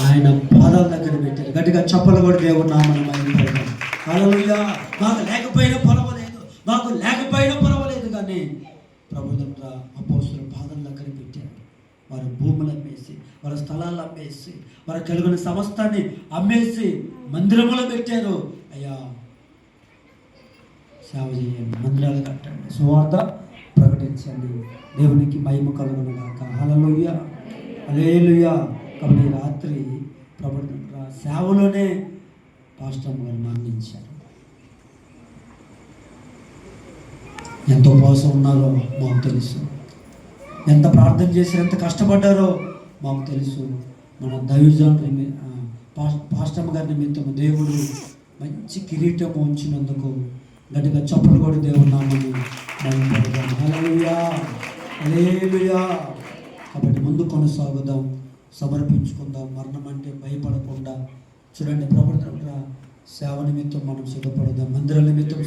ఆయన పాదాల దగ్గర పెట్టారు. గట్టిగా చప్పలు కూడా దేవుడు నామని మైపడతాం హల్లెలూయా. మాకు లేకపోయినా పర్వాలేదు. మాకు లేకపోయినా పర్వాలేదు కానీ ప్రభుత్వ అపోస్తుల పాదాల దగ్గర పెట్టారు. వారి భూములు అమ్మేసి వారి స్థలాలు అమ్మేసి వారి కలిగిన సమస్తాన్ని అమ్మేసి మందిరములో పెట్టారు. అయ్యా సేవ చేయండి. మందిరాలు కట్టండి. సువార్త ప్రకటించండి. దేవునికి మహిమ కలుగును గాక. హల్లెలూయ. హల్లెలూయ. కాబట్టి ఈ రాత్రి ప్రభుత్వ సేవలోనే పాస్టర్ గారు మరణించారు. ఎంత ఉపవాసం ఉన్నారో మాకు తెలుసు. ఎంత ప్రార్థన చేసి ఎంత కష్టపడ్డారో మాకు తెలుసు. మన దైవజనుడి పాస్టమ్ గారి నిమిత్తం దేవుడు మంచి కిరీటం ఉంచినందుకు గట్టిగా చప్పలు కూడా దేవుడు నామని కాబట్టి ముందు కొనసాగుదాం. సమర్పించుకుందాం. మరణం అంటే భయపడకుండా చూడండి ప్రభుత్వ సేవ నిమిత్తం మనం సిద్ధపడదాం. మందిర నిమిత్తం